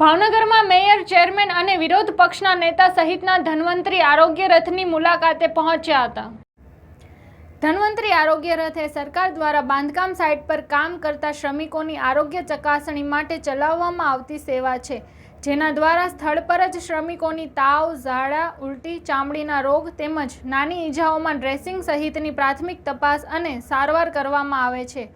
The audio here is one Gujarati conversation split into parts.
ભાવનગરમાં મેયર, ચેરમેન અને વિરોધ પક્ષના નેતા સહિતના ધન્વંતરી આરોગ્ય રથની મુલાકાતે પહોંચ્યા હતા. ધન્વંતરી આરોગ્ય રથ એ સરકાર દ્વારા બાંધકામ સાઇટ પર કામ કરતા શ્રમિકોની આરોગ્ય ચકાસણી માટે ચલાવવામાં આવતી સેવા છે, જેના દ્વારા સ્થળ પર જ શ્રમિકોની તાવ, ઝાડા, ઉલટી, ચામડીના રોગ તેમજ નાની ઈજાઓમાં ડ્રેસિંગ સહિતની પ્રાથમિક તપાસ અને સારવાર કરવામાં આવે છે.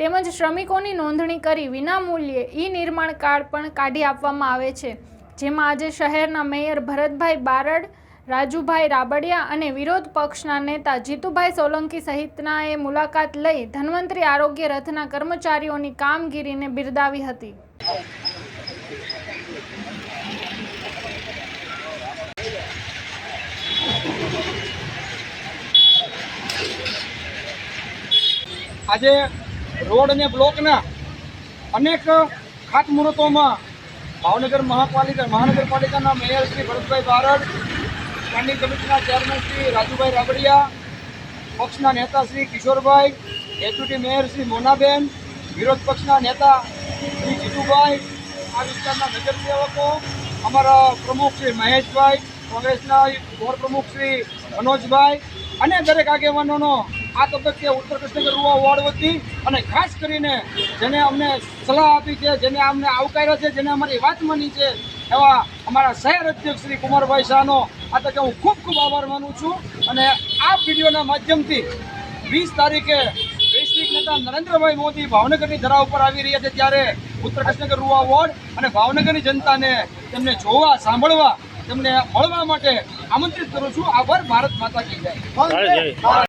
તેમજ શ્રમિકોની નોંધણી કરી વિનામૂલ્યે ઈ નિર્માણ કાર્ડ પણ કાઢી આપવામાં આવે છે. જેમાં આજે શહેરના મેયર ભરતભાઈ બારડ, રાજુભાઈ રાબડિયા અને વિરોધ પક્ષના નેતા જીતુભાઈ સોલંકી સહિતનાએ મુલાકાત લઈ ધન્વંતરી આરોગ્ય રથના કર્મચારીઓની કામગીરીને બિરદાવી હતી. આજે રોડ અને બ્લોકના અનેક ખાતમુહૂર્તોમાં ભાવનગર મહાપાલિકા મહાનગરપાલિકાના મેયર શ્રી ભરતભાઈ બારડ, સ્ટેન્ડિંગ કમિટીના ચેરમેન શ્રી રાજુભાઈ રાબડિયા, પક્ષના નેતા શ્રી કિશોરભાઈ, ડેપ્યુટી મેયર શ્રી મોનાબેન, વિરોધ પક્ષના નેતા શ્રી જીતુભાઈ, આ વિસ્તારના નગરસેવકો અમારા પ્રમુખ શ્રી મહેશભાઈ, કોંગ્રેસના કોર પ્રમુખ શ્રી મનોજભાઈ અને દરેક આગેવાનોનો આ તબક્કે ઉત્તર કૃષ્ણનગર રૂવા વોર્ડ વતી અને ખાસ કરીને જેને અમને સલાહ આપી છે, જેને અમને આવકાર્યા છે, જેને અમારી વાત માની છે, એવા અમારા શહેર અધ્યક્ષ શ્રી કુમારભાઈ શાહનો આ તકે હું ખૂબ ખૂબ આભાર માનું છું અને આ વિડીયોના માધ્યમથી વીસ તારીખે વૈશ્વિક નેતા નરેન્દ્રભાઈ મોદી ભાવનગરની ધરા ઉપર આવી રહ્યા છે ત્યારે ઉત્તર કૃષ્ણનગર રૂવા વોર્ડ અને ભાવનગરની જનતાને તેમને જોવા, સાંભળવા, તેમને મળવા માટે આમંત્રિત કરું છું. આભાર. ભારત માતા કી જય.